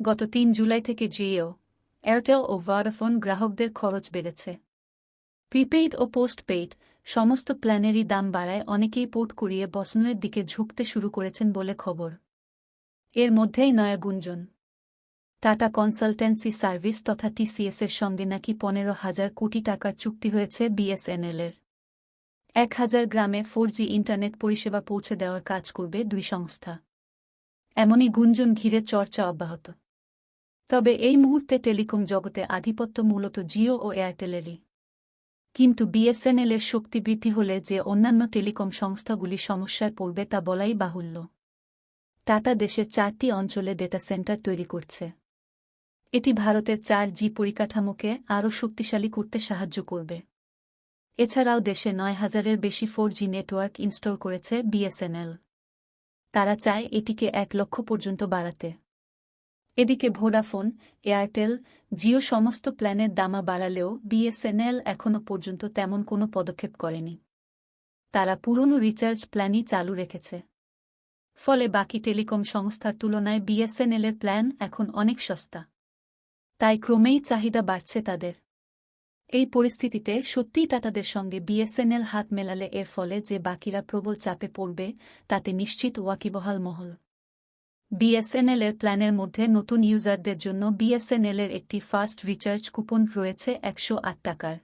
গত তিন জুলাই থেকে জিও, এয়ারটেল ও ভোডাফোন গ্রাহকদের খরচ বেড়েছে। প্রিপেইড ও পোস্টপেইড সমস্ত প্ল্যানেরই দাম বাড়ায় অনেকেই পোর্ট করিয়ে বসনের দিকে ঝুঁকতে শুরু করেছেন বলে খবর। এর মধ্যেই নয়া গুঞ্জন, টাটা কনসালটেন্সি সার্ভিস তথা টিসিএসের সঙ্গে নাকি পনেরো হাজার কোটি টাকার চুক্তি হয়েছে বিএসএনএলের। এক হাজার গ্রামে ফোর ইন্টারনেট পরিষেবা পৌঁছে দেওয়ার কাজ করবে দুই সংস্থা। এমনই গুঞ্জন ঘিরে চর্চা অব্যাহত। তবে এই মুহূর্তে টেলিকম জগতে আধিপত্য মূলত জিও ও এয়ারটেলেরই। কিন্তু বিএসএনএলের শক্তি বৃদ্ধি হলে যে অন্যান্য টেলিকম সংস্থাগুলি সমস্যায় পড়বে তা বলাই বাহুল্য। টাটা দেশের চারটি অঞ্চলে ডেটা সেন্টার তৈরি করছে। এটি ভারতের চার জি পরিকাঠামোকে আরও শক্তিশালী করতে সাহায্য করবে। এছাড়াও দেশে নয় হাজারের বেশি ফোর জি নেটওয়ার্ক ইনস্টল করেছে বিএসএনএল। তারা চায় এটিকে এক লক্ষ পর্যন্ত বাড়াতে। এদিকে ভোডাফোন, এয়ারটেল, জিও সমস্ত প্ল্যানের দামা বাড়ালেও বিএসএনএল এখনও পর্যন্ত তেমন কোনো পদক্ষেপ করেনি। তারা পুরনো রিচার্জ প্ল্যানই চালু রেখেছে। ফলে বাকি টেলিকম সংস্থার তুলনায় বিএসএনএলের প্ল্যান এখন অনেক সস্তা। তাই ক্রমেই চাহিদা বাড়ছে তাদের। এই পরিস্থিতিতে সত্যিই টাটাদের সঙ্গে বিএসএনএল হাত মেলালে এর ফলে যে বাকিরা প্রবল চাপে পড়বে, তাতে নিশ্চিত ওয়াকিবহাল মহল। বিএসএনএলের প্ল্যানের মধ্যে নতুন ইউজারদের জন্য বিএসএনএলের একটি ফাস্ট রিচার্জ কুপন রয়েছে একশো আট টাকার।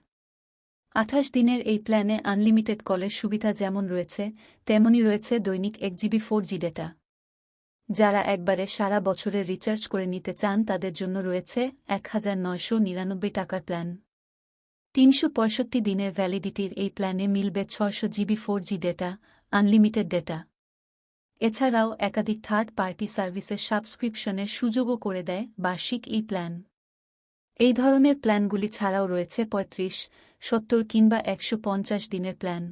আঠাশ দিনের এই প্ল্যানে আনলিমিটেড কলের সুবিধা যেমন রয়েছে, তেমনই রয়েছে দৈনিক এক জিবি ফোর জি ডেটা। যারা একবারে সারা বছরের রিচার্জ করে নিতে চান, তাদের জন্য রয়েছে এক হাজার নয়শো নিরানব্বই টাকার প্ল্যান। তিনশো পঁয়ষট্টি দিনের ভ্যালিডিটির এই প্ল্যানে মিলবে ছয়শো GB four G data, unlimited data. এছাড়াও একাধিক থার্ড পার্টি সার্ভিসের সাবস্ক্রিপশনের সুযোগও করে দেয় বার্ষিক এই প্ল্যান এই ধরনের প্ল্যানগুলি ছাড়াও রয়েছে পঁয়ত্রিশ, সত্তর কিংবা একশো পঞ্চাশ দিনের প্ল্যান